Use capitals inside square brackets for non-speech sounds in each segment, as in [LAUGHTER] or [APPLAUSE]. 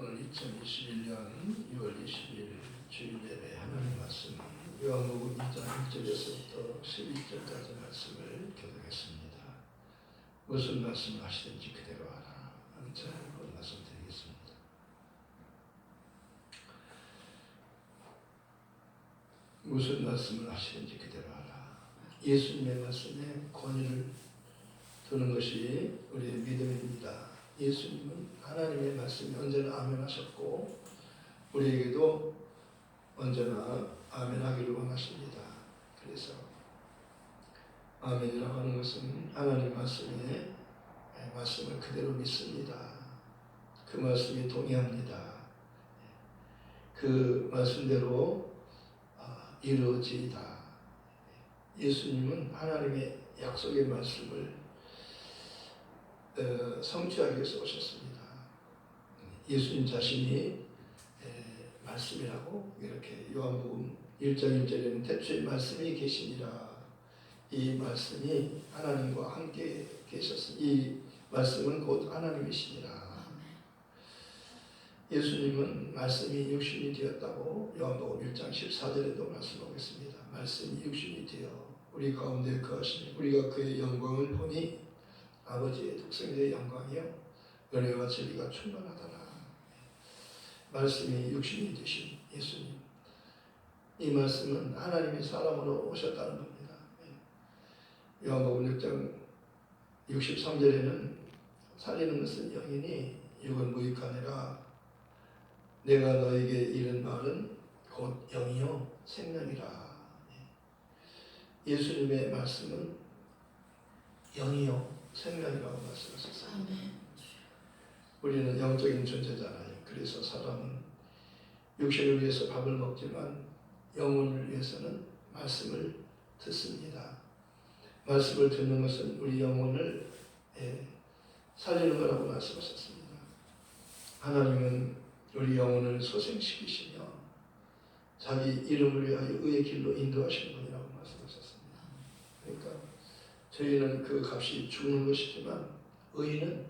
오늘 2021년 6월 20일 주일 예배 하나님 말씀 요한복음 2장 1절에서부터 12절까지 말씀을 교독했습니다. 무슨 말씀 하시든지 그대로 하라. 하는 제목으로 말씀 드리겠습니다. 무슨 말씀을 하시든지 그대로 하라. 예수님의 말씀에 권위를 두는 것이 우리의 믿음입니다. 예수님은 하나님의 말씀이 언제나 아멘하셨고 우리에게도 언제나 아멘하기를 원하십니다. 그래서 아멘이라고 하는 것은 하나님 말씀에 말씀을 그대로 믿습니다. 그 말씀이 동의합니다. 그 말씀대로 아, 이루어지이다. 예수님은 하나님의 약속의 말씀을 어, 성취하기 위해서 오셨습니다. 예수님 자신이 에, 말씀이라고 이렇게 요한복음 1장 1절에는 태초에 말씀이 계시니라 이 말씀이 하나님과 함께 계셨으니 이 말씀은 곧 하나님이시니라 예수님은 말씀이 육신이 되었다고 요한복음 1장 14절에도 말씀하고 있습니다. 말씀이 육신이 되어 우리 가운데 거하시니 우리가 그의 영광을 보니 아버지의 독생자의 영광이요 은혜와 진리가 충만하더라. 말씀이 육신이 되신 예수님. 이 말씀은 하나님이 사람으로 오셨다는 겁니다. 요한복음 6장 63절에는 살리는 것은 영이니 육은 무익하니라 내가 너에게 이른 말은 곧 영이요 생명이라 예수님의 말씀은 영이요 생명이라고 말씀하셨습니다. 우리는 영적인 존재잖아요. 그래서 사람은 육신을 위해서 밥을 먹지만 영혼을 위해서는 말씀을 듣습니다. 말씀을 듣는 것은 우리 영혼을 예, 살리는 거라고 말씀하셨습니다. 하나님은 우리 영혼을 소생시키시며 자기 이름을 위하여 의의 길로 인도하시는 분이라고 말씀하셨습니다. 그러니까 저희는 그 값이 죽는 것이지만 의인은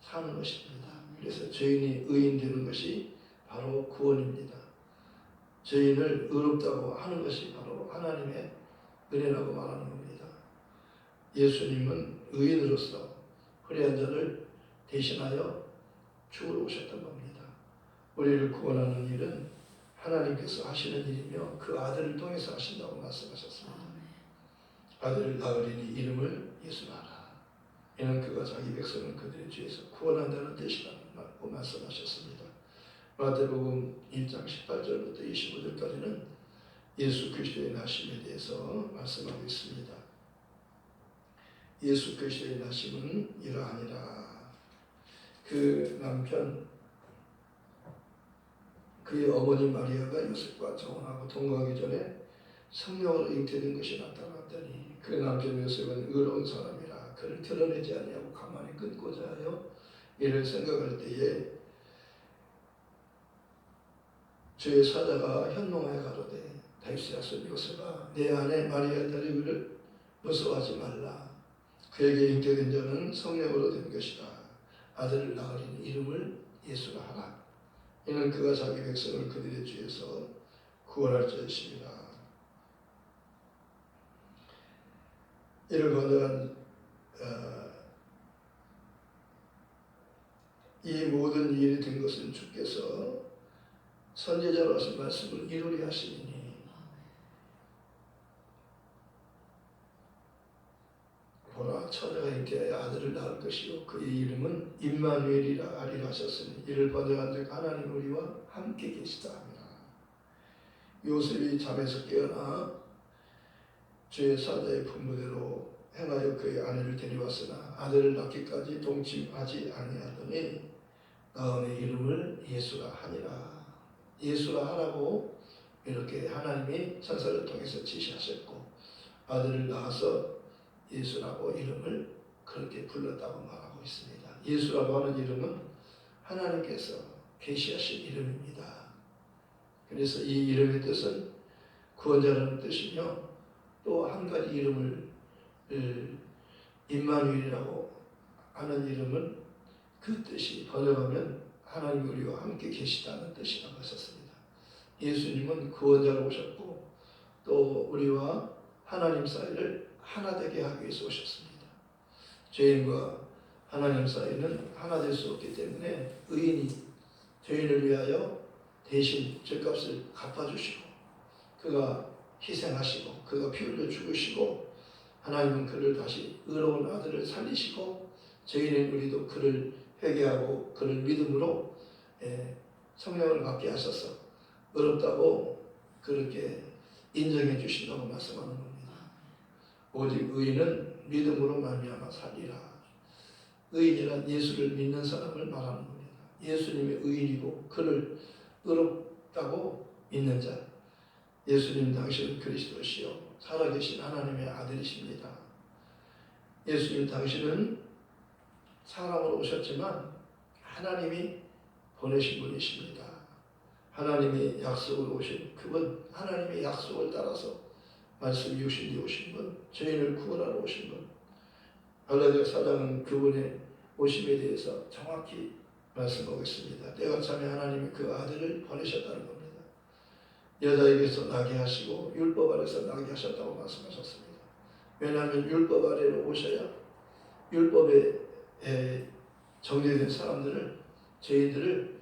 사는 것입니다. 그래서 죄인이 의인 되는 것이 바로 구원입니다. 죄인을 의롭다고 하는 것이 바로 하나님의 은혜라고 말하는 겁니다. 예수님은 의인으로서 불의한 자를 대신하여 죽으러 오셨던 겁니다. 우리를 구원하는 일은 하나님께서 하시는 일이며 그 아들을 통해서 하신다고 말씀하셨습니다. 아들을 낳으리니 이름을 예수하라. 이는 그가 자기 백성을 그들의 죄에서 구원한다는 뜻이라고 말씀하셨습니다. 마태복음 1장 18절부터 25절까지는 예수 그리스도의 나심에 대해서 말씀하고 있습니다. 예수 그리스도의 나심은 이러하니라. 그 남편 그의 어머니 마리아가 요셉과 정혼하고 동거하기 전에 성령으로 잉태된 것이 나타났더니 그 남편 요셉은 의로운 사람이라 그를 드러내지 아니하고 가만히 끊고자 하여 이를 생각할 때에 주의 사자가 현몽하여 가로되 다윗의 자손 요셉아 내 아내 마리아 데리기를 무서워하지 말라. 그에게 잉태된 자는 성령으로 된 것이라. 아들을 낳으리니 이름을 예수라 하라. 이는 그가 자기 백성을 그들의 죄에서 구원할 자이십니다 거듭한 어, 이 모든 일이 된 것은 주께서 선제자로 하신 말씀을 이루리 하시니. 보라 처녀가 잉태하여 아들을 낳을 것이요. 그의 이름은 임마누엘이라 하리라 하셨으니 이를 번역한즉 하나님 우리와 함께 계시다 하니라 요셉이 잠에서 깨어나 주의 사자의 분부대로 행하여 그의 아내를 데려왔으나 아들을 낳기까지 동침하지 아니하더니 나음의 이름을 예수라 하니라 예수라 하라고 이렇게 하나님이 천사를 통해서 지시하셨고 아들을 낳아서 예수라고 이름을 그렇게 불렀다고 말하고 있습니다. 예수라고 하는 이름은 하나님께서 계시하신 이름입니다. 그래서 이 이름의 뜻은 구원자라는 뜻이며 또 한 가지 이름을 임마누엘이라고 하는 이름은 그 뜻이 번역하면 하나님 우리와 함께 계시다는 뜻이라고 하셨습니다. 예수님은 구원자로 오셨고 또 우리와 하나님 사이를 하나 되게 하기 위해서 오셨습니다. 죄인과 하나님 사이는 하나 될 수 없기 때문에 의인이 죄인을 위하여 대신 죄값을 갚아주시고 그가 희생하시고 그가 피 흘려 죽으시고 하나님은 그를 다시 의로운 아들을 살리시고 죄인인 우리도 그를 회개하고 그를 믿음으로 예, 성령을 받게 하셔서 어렵다고 그렇게 인정해 주신다고 말씀하는 겁니다. 오직 의인은 믿음으로 말미암아 살리라. 의인이란 예수를 믿는 사람을 말하는 겁니다. 예수님의 의인이고 그를 의롭다고 믿는 자. 예수님 당신은 그리스도시요 살아계신 하나님의 아들이십니다. 예수님 당신은 사람으로 오셨지만 하나님이 보내신 분이십니다. 하나님이 약속을 오신 그분, 하나님의 약속을 따라서 말씀 육신이 오신 분, 죄인을 구원하러 오신 분. 갈라디아 사장은 그분의 오심에 대해서 정확히 말씀하고 있습니다. 때가 참에 하나님이 그 아들을 보내셨다는 겁니다. 여자에게서 나게 하시고 율법 아래서 나게 하셨다고 말씀하셨습니다. 왜냐하면 율법 아래로 오셔야 율법에 에, 정죄된 사람들을 죄인들을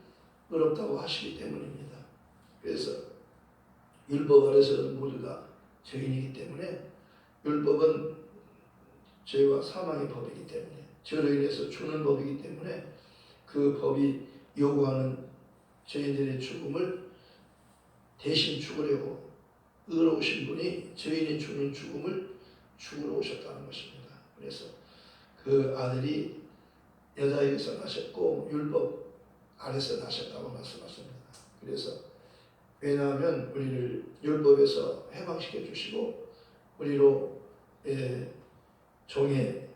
의롭다고 하시기 때문입니다. 그래서 율법 아래서는 모두 다 죄인이기 때문에 율법은 죄와 사망의 법이기 때문에 죄로 인해서 죽는 법이기 때문에 그 법이 요구하는 죄인들의 죽음을 대신 죽으려고 의로우신 분이 죄인이 죽는 죽음을 죽으러 오셨다는 것입니다. 그래서 그 아들이 여자에게서 나셨고 율법 아래서 나셨다고 말씀하십니다. 그래서 왜냐하면 우리를 율법에서 해방시켜 주시고 우리로 예, 종의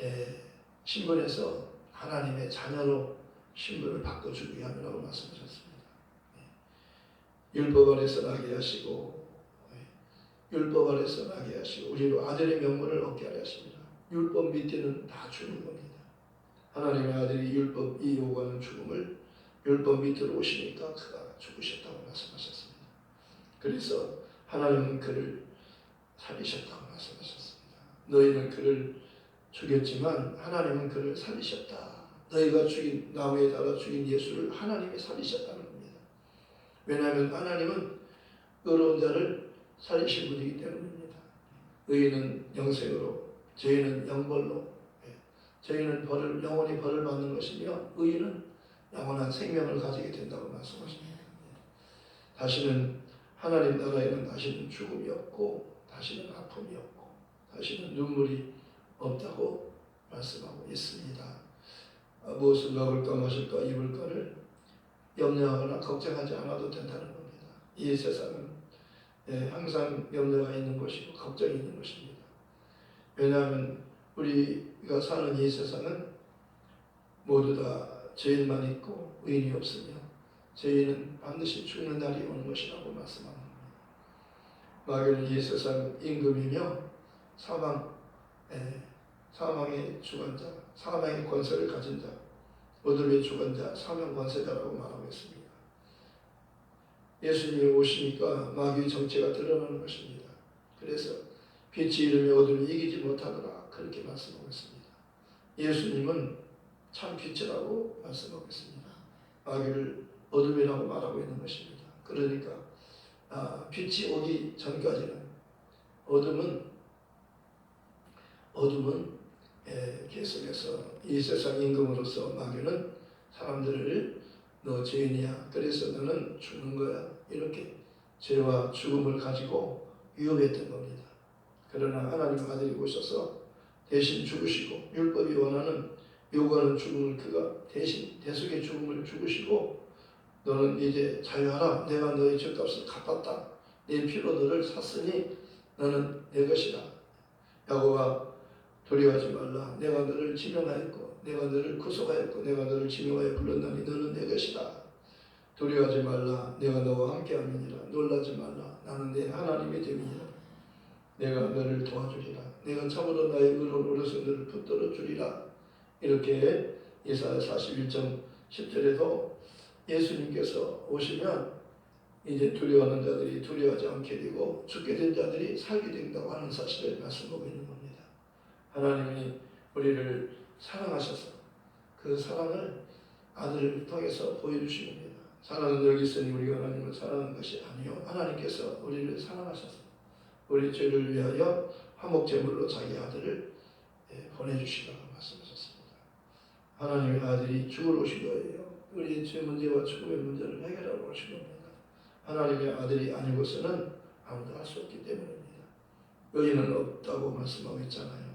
예, 신분에서 하나님의 자녀로 신분을 바꿔주기 위함이라고 말씀하셨습니다. 예. 율법 아래서 나게 하시고 예, 율법 아래서 나게 하시고 우리로 아들의 명분을 얻게 하려 하십니다. 율법 밑에는 다 죽는 겁니다. 하나님의 아들이 율법 이 요구하는 죽음을 율법 밑으로 오시니까 그가 죽으셨다고 말씀하셨습니다. 그래서 하나님은 그를 살리셨다고 말씀하셨습니다. 너희는 그를 죽였지만 하나님은 그를 살리셨다. 너희가 죽인 나무에 달아 죽인 예수를 하나님이 살리셨다는. 왜냐하면 하나님은 의로운 자를 살리신 분이기 때문입니다. 의인은 영생으로, 죄인은 영벌로, 예. 죄인은 벌을 영원히 벌을 받는 것이며 의인은 영원한 생명을 가지게 된다고 말씀하십니다. 예. 다시는 하나님 나라에는 다시는 죽음이 없고 다시는 아픔이 없고 다시는 눈물이 없다고 말씀하고 있습니다. 아, 무엇을 먹을까 마실까 입을까를 염려하거나 걱정하지 않아도 된다는 겁니다. 이 세상은 예, 항상 염려가 있는 것이고 걱정이 있는 것입니다. 왜냐하면 우리가 사는 이 세상은 모두 다 죄인만 있고 의인이 없으며 죄인은 반드시 죽는 날이 오는 것이라고 말씀합니다. 마귀는 이 세상 임금이며 사망, 예, 사망의 주관자, 사망의 권세를 가진 자, 어둠의 주관자, 사명 권세자라고 말하고 있습니다. 예수님이 오시니까 마귀의 정체가 드러나는 것입니다. 그래서 빛이 이름에 어둠이 이기지 못하더라 그렇게 말씀하고 있습니다. 예수님은 참 빛이라고 말씀하고 있습니다. 마귀를 어둠이라고 말하고 있는 것입니다. 그러니까 아, 빛이 오기 전까지는 어둠은 어둠은 예, 계속해서 이 세상 임금으로서 마귀는 사람들을 너 죄인이야. 그래서 너는 죽는 거야. 이렇게 죄와 죽음을 가지고 위협했던 겁니다. 그러나 하나님 아들이 오셔서 대신 죽으시고 율법이 원하는 요구하는 죽음을 그가 대신 대속의 죽음을 죽으시고 너는 이제 자유하라. 내가 너의 죄값을 갚았다. 내 피로 너를 샀으니 너는 내 것이다. 야고가 두려워하지 말라. 내가 너를 지명하였고, 내가 너를 구속하였고, 내가 너를 지명하여 불렀나니 너는 내 것이다. 두려워하지 말라. 내가 너와 함께함이니라. 놀라지 말라. 나는 내 하나님이 됨이니라. 내가 너를 도와주리라. 내가 참으로 나의 의로운 오른손 너를 붙들어 주리라. 이렇게 예사야 41장 10절에도 예수님께서 오시면 이제 두려워하는 자들이 두려워하지 않게 되고 죽게 된 자들이 살게 된다고 하는 사실을 말씀하고 있는 겁니다. 하나님이 우리를 사랑하셔서 그 사랑을 아들을 통해서 보여주신 겁니다. 사랑은 여기 있으니 우리가 하나님을 사랑하는 것이 아니요 하나님께서 우리를 사랑하셔서 우리 죄를 위하여 화목제물로 자기 아들을 예, 보내주시라고 말씀하셨습니다. 하나님의 아들이 죽을 오신 거예요. 우리의 죄 문제와 죽음의 문제를 해결하러 오신 겁니다. 하나님의 아들이 아니고서는 아무도 할 수 없기 때문입니다. 의인은 없다고 말씀하고 있잖아요.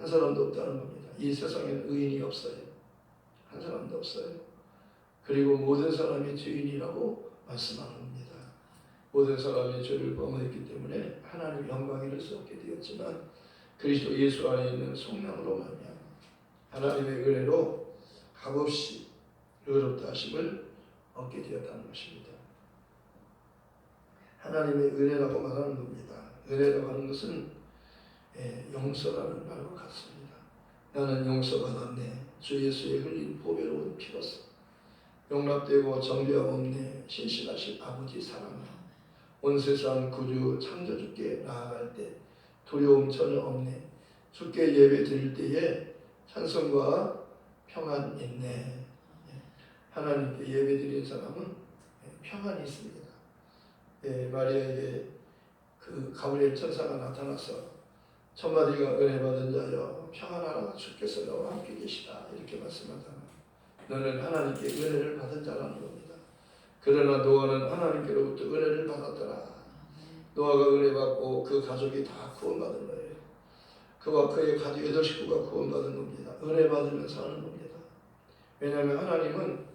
한 사람도 없다는 겁니다. 이 세상에는 의인이 없어요. 한 사람도 없어요. 그리고 모든 사람이 죄인이라고 말씀하는 겁니다. 모든 사람이 죄를 범했기 때문에 하나님 영광을 잃을 수 없게 되었지만 그리스도 예수 안에 있는 성령으로 말미암아 하나님의 은혜로 값없이 의롭다 하심을 얻게 되었다는 것입니다. 하나님의 은혜라고 말하는 겁니다. 은혜라고 하는 것은 예, 용서라는 말과 같습니다. 나는 용서받았네. 주 예수의 흘린 보배로운 피로서 용납되고 정죄함 없네. 신실하신 아버지 사랑으로 온 세상 구주 창조주께 나아갈 때 두려움 전혀 없네. 주께 예배 드릴 때에 찬송과 평안 있네. 예, 하나님께 예배 드린 사람은 예, 평안이 있습니다. 예, 마리아에게 그 가브리엘 천사가 나타나서 천마디가 은혜 받은 자여 평안하라 주께서 너와 함께 계시다 이렇게 말씀하잖아요. 너는 하나님께 은혜를 받은 자라는 겁니다. 그러나 노아는 하나님께로부터 은혜를 받았더라. 노아가 은혜 받고 그 가족이 다 구원받은 거예요. 그와 그의 가족 여덟 식구가 구원받은 겁니다. 은혜 받으면 사는 겁니다. 왜냐하면 하나님은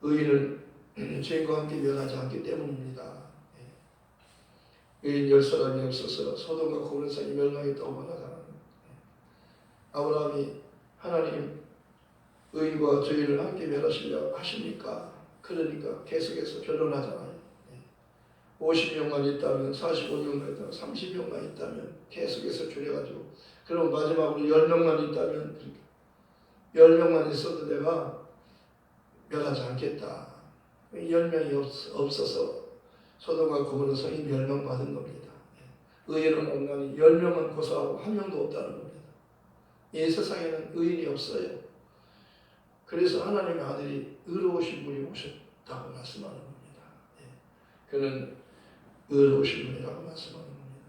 의인을 [CLEARS THROAT] 죄인과 함께 멸하지 않기 때문입니다. 의인 열 사람이 없어서 소돔과 고린산이 멸망했다고 말하잖아요. 아브라함이 하나님 의인과 죄인을 함께 멸하시려 하십니까? 그러니까 계속해서 변론하잖아요. 50명만 있다면 45명만 있다면 30명만 있다면 계속해서 줄여가지고 그럼 마지막으로 10명만 있다면 10명만 있어도 내가 멸하지 않겠다. 10명이 없, 없어서 소돔과 고모는 성이 멸망받은 겁니다. 의인은 온갖이 10명만 고사하고 한 명도 없다는 겁니다. 이 세상에는 의인이 없어요. 그래서 하나님의 아들이 의로우신 분이 오셨다고 말씀하는 겁니다. 예. 그는 의로우신 분이라고 말씀하는 겁니다.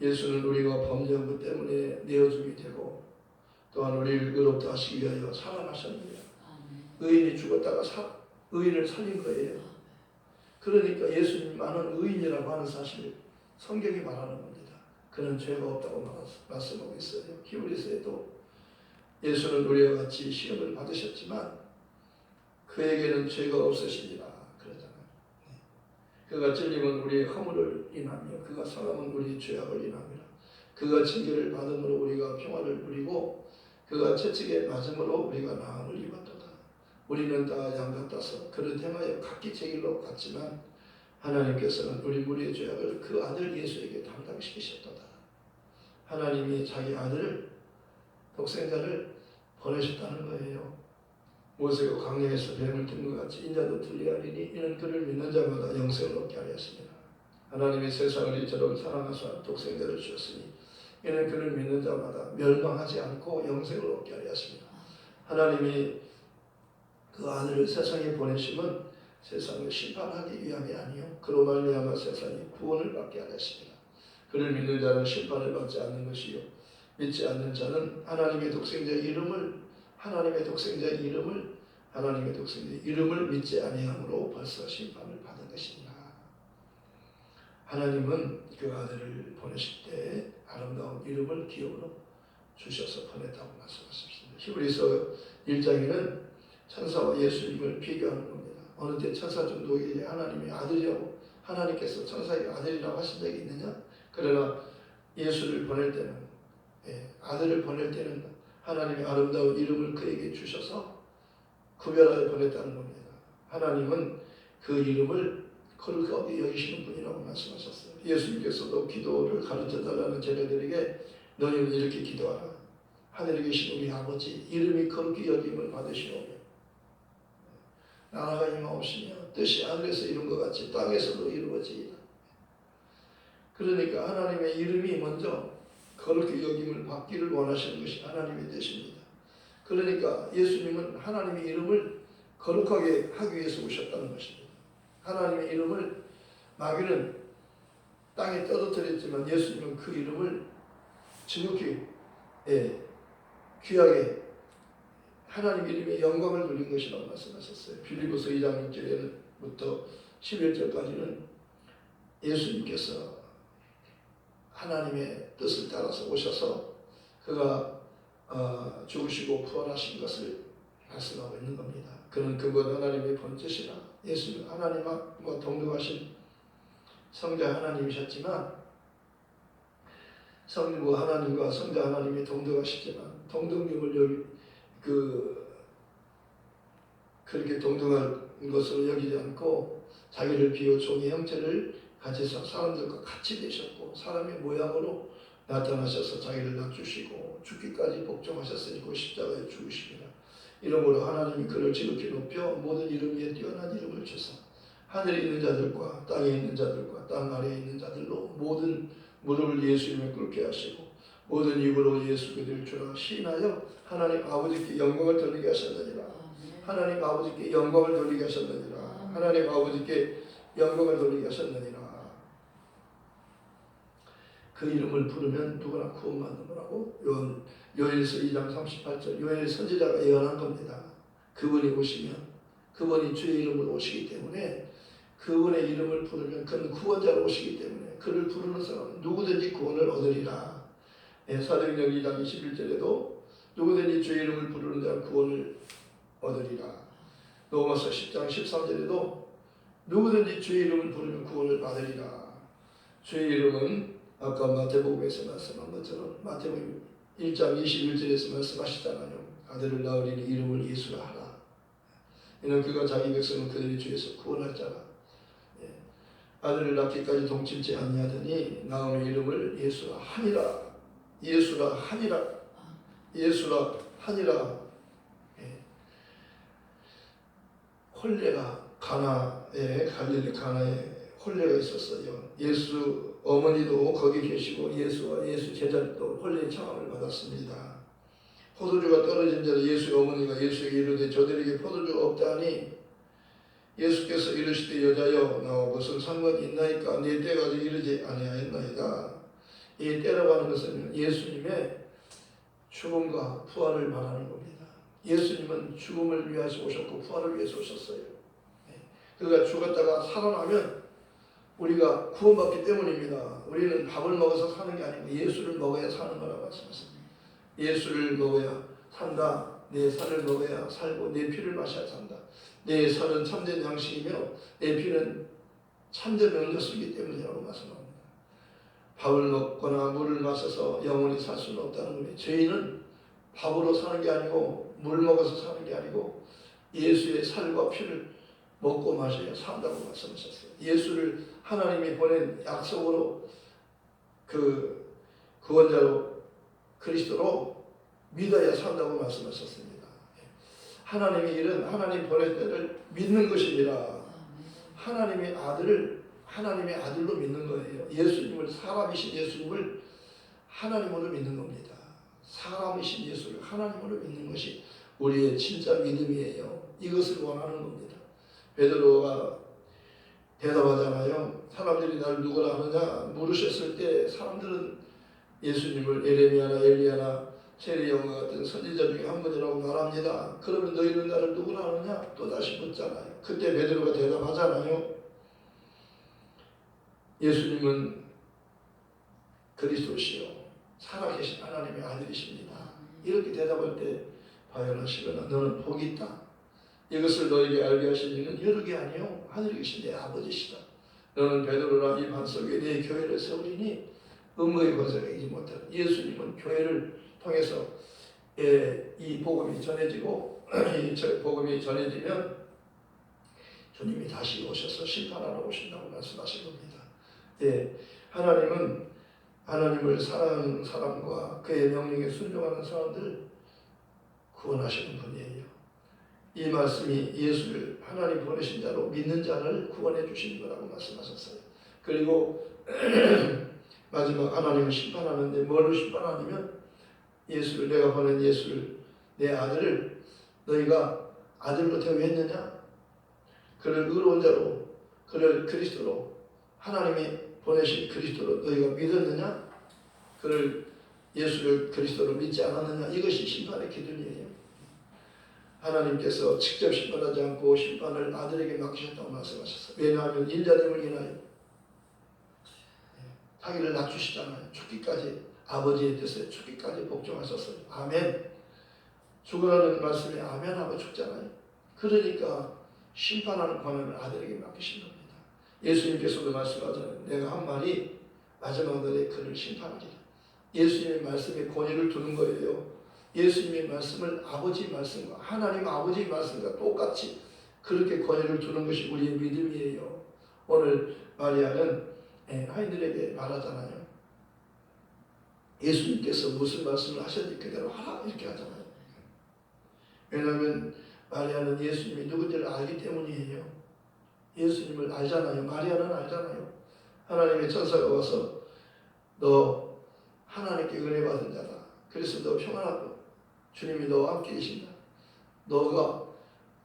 예수는 우리가 범죄한 것 때문에 내어주게 되고 또한 우리를 의롭다 하시기 위하여 살아나셨습니다. 의인이 죽었다가 사, 의인을 살린 거예요. 그러니까 예수님만은 의인이라고 하는 사실을 성경이 말하는 겁니다. 그는 죄가 없다고 말씀하고 있어요. 히브리서에도 예수는 우리와 같이 시험을 받으셨지만 그에게는 죄가 없으시니라 그러잖아요. 네. 그가 찔림은 우리의 허물을 인하며 그가 상함은 우리의 죄악을 인하며 그가 징계를 받음으로 우리가 평화를 누리고 그가 채찍에 맞음으로 우리가 나음을 입었도다. 우리는 다 양같아서 그를 행하여 각기 제 길로 갔지만 하나님께서는 우리 무리의 죄악을 그 아들 예수에게 담당시키셨도다. 하나님이 자기 아들을 독생자를 보내셨다는 거예요. 모세가 광야에서 뱀을 든 것 같이 인자도 들리하리니 이는 그를 믿는 자마다 영생을 얻게 하였습니다. 하나님이 세상을 이처럼 사랑하사 독생자를 주셨으니 이는 그를 믿는 자마다 멸망하지 않고 영생을 얻게 하였습니다. 하나님이 그 아들을 세상에 보내심은 세상을 심판하기 위함이 아니요 그로 말미암아 세상이 구원을 받게 하였습니다. 그를 믿는 자는 심판을 받지 않는 것이요 믿지 않는 자는 하나님의 독생자 이름을 하나님의 독생자 이름을 하나님의 독생자 이름을 믿지 아니함으로 벌써 심판을 받은 것이니라. 하나님은 그 아들을 보내실 때 아름다운 이름을 기업으로 주셔서 보냈다고 말씀하셨습니다. 히브리서 1장에는 천사와 예수님을 비교하는 겁니다. 어느 때 천사 중도에게 하나님의 아들이라고 하나님께서 천사의 아들이라고 하신 적이 있느냐? 그러나 예수를 보낼 때는 예, 아들을 보낼 때는 하나님의 아름다운 이름을 그에게 주셔서 구별하여 보냈다는 겁니다. 하나님은 그 이름을 거룩하게 여기시는 분이라고 말씀하셨어요. 예수님께서도 기도를 가르쳐 달라는 제자들에게 너희는 이렇게 기도하라. 하늘에 계신 우리 아버지 이름이 거룩히 여김을 받으시오며 나라가 임하옵시며 뜻이 하늘에서 이룬 것 같이 땅에서도 이루어지이다. 그러니까 하나님의 이름이 먼저 거룩히 여김을 받기를 원하시는 것이 하나님의 뜻입니다. 그러니까 예수님은 하나님의 이름을 거룩하게 하기 위해서 오셨다는 것입니다. 하나님의 이름을 마귀는 땅에 떨어뜨렸지만 예수님은 그 이름을 지극히 예, 귀하게 하나님 이름의 영광을 돌린 것이라고 말씀하셨어요. 빌리보서 2장 6절부터 11절까지는 예수님께서 하나님의 뜻을 따라서 오셔서 그가 어, 죽으시고 부활하신 것을 말씀하고 있는 겁니다. 그는 그분 하나님의 본뜻이라 예수는 하나님과 동등하신 성자 하나님이셨지만 성부 하나님과 성자 하나님이 동등하시지만 동등님을 여기 그 그렇게 동등한 것으로 여기지 않고 자기를 비워 종의 형체를 가지사 사람들과 같이 되셨고 사람의 모양으로 나타나셔서 자기를 낮추시고 죽기까지 복종하셨으니 그 십자가에 죽으십니다. 이러므로 하나님이 그를 지극히 높여 모든 이름 위에 뛰어난 이름을 주사 하늘에 있는 자들과 땅에 있는 자들과 땅 아래에 있는 자들로 모든 무릎을 예수님을 꿇게 하시고 모든 입으로 예수 그리스도를 주라 시인하여 하나님 아버지께 영광을 돌리게 하셨느니라. 하나님 아버지께 영광을 돌리게 하셨느니라. 하나님 아버지께 영광을 돌리게 하셨느니라. 그 이름을 부르면 누구나 구원받는 거라고 요한 요엘서 2장 38절 요엘 선지자가 예언한 겁니다. 그분이 오시면 그분이 주의 이름으로 오시기 때문에 그분의 이름을 부르면 그는 구원자로 오시기 때문에 그를 부르는 사람은 누구든지 구원을 얻으리라. 예, 사도행전 2장 21절에도 누구든지 주의 이름을 부르는 자는 구원을 얻으리라. 로마서 10장 13절에도 누구든지 주의 이름을 부르면 구원을 받으리라. 주의 이름은 아까 마태복음에서 말씀한 것처럼 마태복음 1장 21절에서 말씀하시잖아요. 아들을 낳으리니 이름을 예수라 하라. 이는 그가 자기 백성을 그들의 죄에서 구원할 자라. 예. 아들을 낳기까지 동침치 아니하더니 낳은 이름을 예수라 하니라. 예수라 하니라. 예수라 하니라. 예. 혼례가 가나에 갈릴리 가나에 혼례가 있었어요. 예수 어머니도 거기 계시고 예수와 예수 제자도 혼례의 청함을 받았습니다. 포도주가 떨어진 자로 예수의 어머니가 예수에게 이르되 저들에게 포도주가 없다니 예수께서 이르시되 여자여 나와 무슨 상관이 있나이까 네 때가 이르지 아니하였나이다. 이 때라고 하는 것은 예수님의 죽음과 부활을 말하는 겁니다. 예수님은 죽음을 위해서 오셨고 부활을 위해서 오셨어요. 그가 죽었다가 살아나면 우리가 구원받기 때문입니다. 우리는 밥을 먹어서 사는 게 아니고 예수를 먹어야 사는 거라고 말씀하십니다. 예수를 먹어야 산다. 내 살을 먹어야 살고 내 피를 마셔야 산다. 내 살은 참된 양식이며 내 피는 참된 음료수이기 때문이라고 말씀합니다. 밥을 먹거나 물을 마셔서 영원히 살 수는 없다는 겁니다. 죄인은 밥으로 사는 게 아니고 물 먹어서 사는 게 아니고 예수의 살과 피를 먹고 마셔야 산다고 말씀하셨어요. 예수를 하나님이 보낸 약속으로 그 구원자로 그리스도로 믿어야 산다고 말씀하셨습니다. 하나님의 일은 하나님 보낼 때를 믿는 것입니다. 하나님의 아들을 하나님의 아들로 믿는 거예요. 예수님을 사람이신 예수님을 하나님으로 믿는 겁니다. 사람이신 예수를 하나님으로 믿는 것이 우리의 진짜 믿음이에요. 이것을 원하는 겁니다. 베드로가 대답하잖아요. 사람들이 날 누구라 하느냐 물으셨을 때 사람들은 예수님을 에레미야나 엘리야나 세례요한 같은 선지자 중에 한 분이라고 말합니다. 그러면 너희는 나를 누구라 하느냐 또 다시 묻잖아요. 그때 베드로가 대답하잖아요. 예수님은 그리스도시요 살아계신 하나님의 아들이십니다. 이렇게 대답할 때 바요나시거나 너는 복이 있다. 이것을 너에게 알게 하신 이는 혈육이 아니요 하늘에 계신 내 아버지시다. 너는 베드로라 이 반석에 내 교회를 세우리니 음모의 권세가 이지 못하는 예수님은 교회를 통해서 예, 이 복음이 전해지고 [CLEARS THROAT] 이 복음이 전해지면 주님이 다시 오셔서 심판하러 오신다고 말씀하신 겁니다. 예, 하나님은 하나님을 사랑하는 사람과 그의 명령에 순종하는 사람들 구원하시는 분이에요. 이 말씀이 예수를 하나님 보내신 자로 믿는 자를 구원해 주시는 거라고 말씀하셨어요. 그리고 [CLEARS THROAT] 마지막 하나님을 심판하는데 뭘로 심판하냐면 예수를 내가 보낸 예수를 내 아들을 너희가 아들로 대우했느냐? 그를 의로운 자로 그를 그리스도로 하나님이 보내신 그리스도로 너희가 믿었느냐? 그를 예수를 그리스도로 믿지 않았느냐? 이것이 심판의 기준이에요. 하나님께서 직접 심판하지 않고 심판을 아들에게 맡기셨다고 말씀하셨어요. 왜냐하면 인자됨을 인하여 자기를 낮추시잖아요. 죽기까지 아버지의 뜻에 죽기까지 복종하셨어요. 아멘. 죽으라는 말씀에 아멘하고 죽잖아요. 그러니까 심판하는 권한을 아들에게 맡기신 겁니다. 예수님께서도 말씀하잖아요. 내가 한 말이 마지막 날에 그를 심판하리라. 예수님의 말씀에 권위를 두는 거예요. 예수님의 말씀을 아버지 말씀과 하나님 아버지 말씀과 똑같이 그렇게 권위를 두는 것이 우리의 믿음이에요. 오늘 마리아는 예, 하인들에게 말하잖아요. 예수님께서 무슨 말씀을 하셨는지 그대로 하라 이렇게 하잖아요. 왜냐하면 마리아는 예수님이 누군지를 알기 때문이에요. 예수님을 알잖아요. 마리아는 알잖아요. 하나님의 천사가 와서 너 하나님께 은혜 받은 자다. 그래서 너 평안하고 주님이 너와 함께 계신다. 너가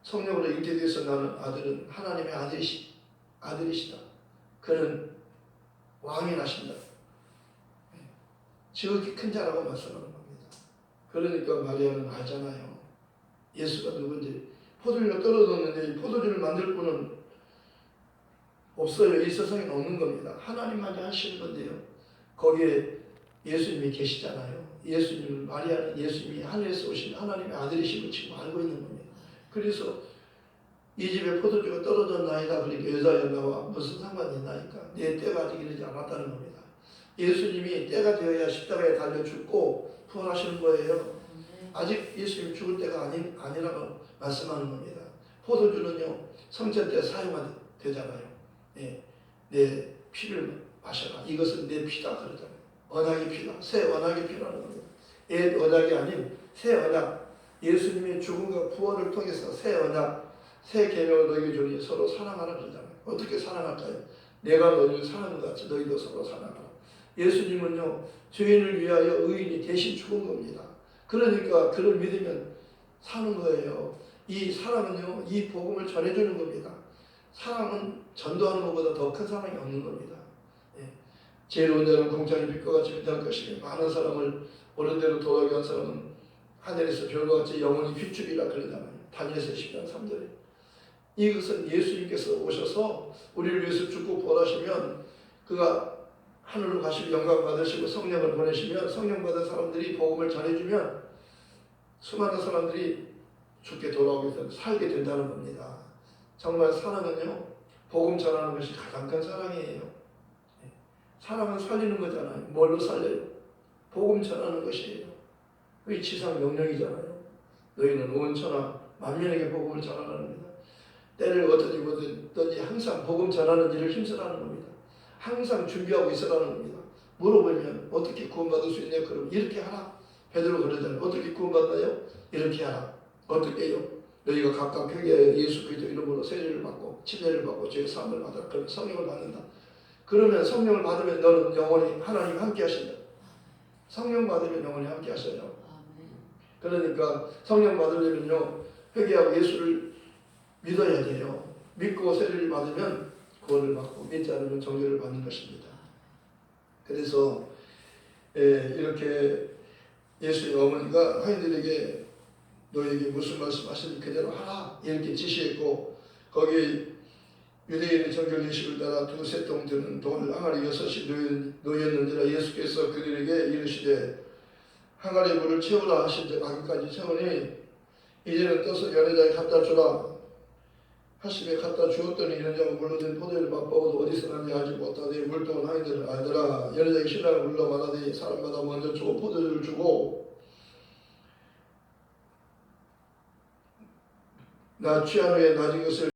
성령으로 잉태되어서 나는 아들은 하나님의 아들이시, 아들이시다. 그는 왕이 나신다. 지극히 큰 자라고 말씀하는 겁니다. 그러니까 마리아는 알잖아요. 예수가 누군지. 포도주가 떨어졌는데 이 포도주를 만들 분은 없어요. 이 세상에 없는 겁니다. 하나님만이 하시는 건데요. 거기에 예수님이 계시잖아요. 예수님은 마리아는 예수님이 하늘에서 오신 하나님의 아들이심을 지금 알고 있는 겁니다. 그래서 이 집에 포도주가 떨어졌나이다. 그러니까 여자여 나와 무슨 상관이 있나니까 내 때가 아직 이르지 않았다는 겁니다. 예수님이 때가 되어야 십자가에 달려 죽고 부활하시는 거예요. 아직 예수님 죽을 때가 아니, 아니라고 말씀하는 겁니다. 포도주는요, 성전 때 사용이 되잖아요. 예, 내 피를 마셔라. 이것은 내 피다 그러잖아요. 언약의 피다. 새 언약의 피라는 겁니다. 옛 언약이 아닌 새 언약. 예수님의 죽음과 부활을 통해서 새 언약, 새 계명을 너희에게 주니 서로 사랑하라 그러잖아요. 어떻게 사랑할까요? 내가 너희를 사랑하는 것 같이 너희도 서로 사랑하라. 예수님은요, 죄인을 위하여 의인이 대신 죽은 겁니다. 그러니까 그를 믿으면 사는 거예요. 이 사랑은요, 이 복음을 전해주는 겁니다. 사랑은 전도하는 것보다 더 큰 사랑이 없는 겁니다. 예. 제일 원자는 공짜리 빛과 같이 빛날 것이며 많은 사람을 옳은 대로 돌아가게 한 사람은 하늘에서 별과 같이 영원히 빛주리라 그러잖아요. 다니엘서 10장 3절에. 이것은 예수님께서 오셔서 우리를 위해서 죽고 벌하시면 그가 하늘로 가시고 영광 받으시고 성령을 보내시면 성령 받은 사람들이 복음을 전해주면 수많은 사람들이 죽게 돌아오게 된 살게 된다는 겁니다. 정말 사랑은요 복음 전하는 것이 가장 큰 사랑이에요. 네. 사랑은 살리는 거잖아요. 뭘로 살려요? 복음 전하는 것이에요. 그게 지상 명령이잖아요. 너희는 온 천하 만민에게 복음을 전하라는 겁니다. 때를 어떻게 보든지 항상 복음 전하는 일을 힘쓰라는 겁니다. 항상 준비하고 있으라는 겁니다. 물어보면 어떻게 구원받을 수 있냐? 그럼 이렇게 하라. 베드로 그러잖아요. 어떻게 구원받나요? 이렇게 하라. 어떻게요? 너희가 각각 회개하여 예수 그리스도 이름으로 세례를 받고 침례를 받고 죄의 사함을 받아라. 그럼 성령을 받는다. 그러면 성령을 받으면 너는 영원히 하나님 함께 하신다. 성령 받으면 영원히 함께 하셔요. 그러니까 성령 받으려면요 회개하고 예수를 믿어야 돼요. 믿고 세례를 받으면 구원을 받고 믿지 않으면 정죄를 받는 것입니다. 그래서 예, 이렇게 예수의 어머니가 하인들에게 너에게 무슨 말씀하시니 그대로 하라. 이렇게 지시했고 거기 유대인의 정결 예식을 따라 두세 통 드는 돌 항아리 여섯이 놓였는지라 예수께서 그들에게 이르시되 항아리 물을 채우라 하신데 거기까지 채우니 이제는 떠서 연회장에 갖다 주라. 하심에 갖다 주었더니 연회장은 물로 된 포도를 맛보고도 어디서 났는지 알지 못하되 물동은 하인들을 알더라. 연회장이 신랑을 불러 말하되 사람마다 먼저 좋은 포도주를 주고 나 취한 후에 낮은 것을